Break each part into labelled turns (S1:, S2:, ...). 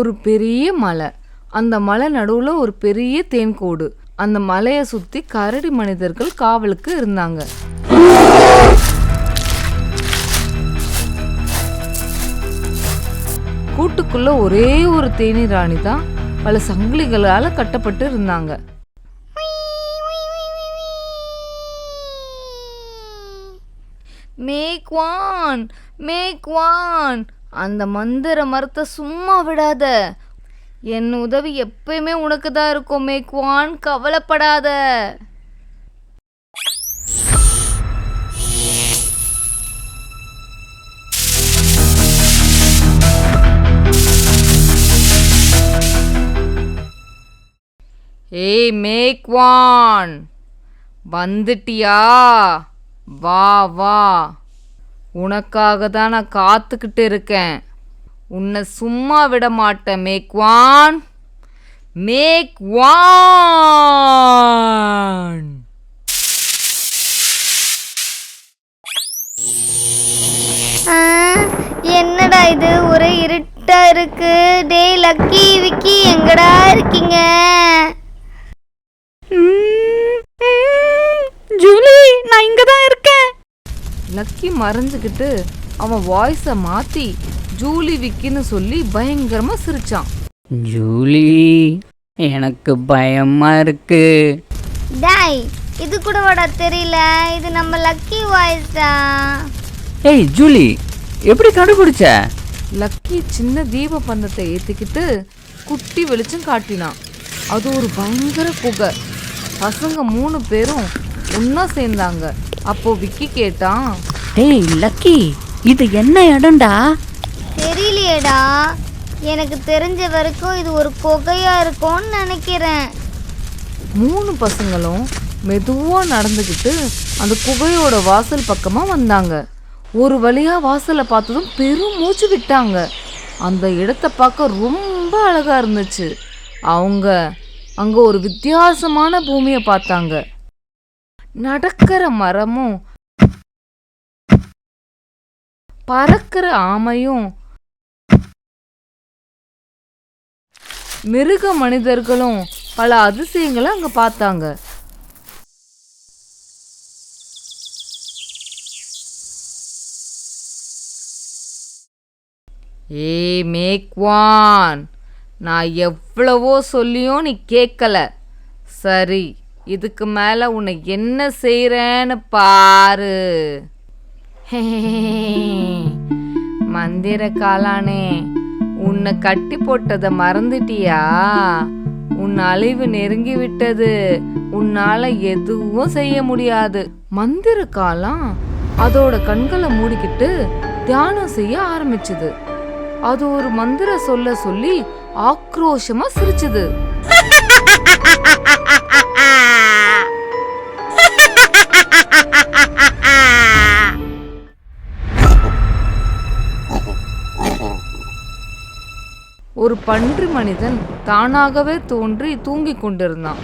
S1: ஒரு பெரிய மலை. அந்த மலை நடுவில் ஒரு பெரிய தேன்கோடு. அந்த மலையை சுற்றி கரடி மனிதர்கள் காவலுக்கு இருந்தாங்க. கூட்டுக்குள்ள ஒரே ஒரு தேனி ராணி தான் பல சங்கிலிகளால் கட்டப்பட்டு இருந்தாங்க. மேக் வான் மேக் வான் அந்த மந்திர மரத்தை சும்மா விடாத. என் உதவி எப்பயுமே உனக்கு தான் இருக்கும் மேக்வான் கவலைப்படாத. ஏய் மேக்வான் வந்துட்டியா? வா வா. உனக்காக தான் நான் காத்துக்கிட்டு இருக்கேன். உன்னை சும்மா விட மாட்டேன் மேக்வான் மேக்வான்
S2: வான். என்னடா இது? ஒரு இருட்டா இருக்கு. டேய் லக்கி விக்கி எங்கடா இருக்கீங்க
S3: ஜூலி நான் இங்க தான் இருக்கேன்
S1: லக்கி மறைஞ்சுக்கிட்டு அவன் வாய்ஸை மாத்தி ஜூலி விக்கின்னு சொல்லி பயங்கரமா சிரிச்சான்.
S3: ஜூலி எனக்கு பயமா இருக்கு.
S2: டாய் இது கூட வாடா தெரியல. இது நம்ம லக்கி வாய்ஸ் தான்
S3: ஏய் ஜூலி எப்படி கண்டுபிடிச்ச?
S1: லக்கி சின்ன தீப பந்தத்தை ஏத்திக்கிட்டு குட்டி வெளிச்சம் காட்டினான். அது ஒரு பயங்கர குகை பசங்க மூணு பேரும் ஒண்ணா சேர்ந்தாங்க. அப்போ விக்கி கேட்டான்
S3: ஏய் லக்கி இது என்ன இடம்டா?
S2: தெரியலையேடா. எனக்கு தெரிஞ்ச வரைக்கும் இது ஒரு குகையா இருக்கும்னு நினைக்கிறேன்.
S1: மூணு பசங்களும் மெதுவா நடந்துக்கிட்டு அந்த குகையோட வாசல் பக்கமா வந்தாங்க. ஒரு வழியா வாசலை பார்த்ததும் பெரும் மூச்சு விட்டாங்க. அந்த இடத்த பார்க்க ரொம்ப அழகா இருந்துச்சு. அவங்க அங்க ஒரு வித்தியாசமான பூமியை பார்த்தாங்க. நடக்கிற மரமும் பறக்கிற ஆமையும் மிருக மனிதர்களும் பல அதிசயங்களை அங்க பார்த்தாங்க. ஏ மேக்வான் நான் எவ்வளவோ சொல்லியும் நீ கேட்கல. சரி இதுக்கு மேல உன்னை என்ன செய்கிறேன்னு பாரு. மந்திர காலானே உன்னை கட்டி போட்டதை மறந்துட்டியா? உன் அழிவு நெருங்கி விட்டது உன்னால எதுவும் செய்ய முடியாது. மந்திர காலம் அதோட கண்களை மூடிக்கிட்டு தியானம் செய்ய ஆரம்பிச்சது. அது ஒரு மந்திர சொல்ல சொல்லி ஆக்ரோஷமா சிரிச்சுது. ஒரு பன்றி மனிதன் தானாகவே தோன்றி தூங்கிக் கொண்டிருந்தான்.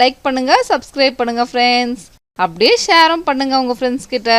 S1: லைக் பண்ணுங்க சப்ஸ்கிரைப் பண்ணுங்க ஃப்ரெண்ட்ஸ் அப்படியே ஷேரும் பண்ணுங்க உங்க ஃப்ரெண்ட்ஸ் கிட்ட.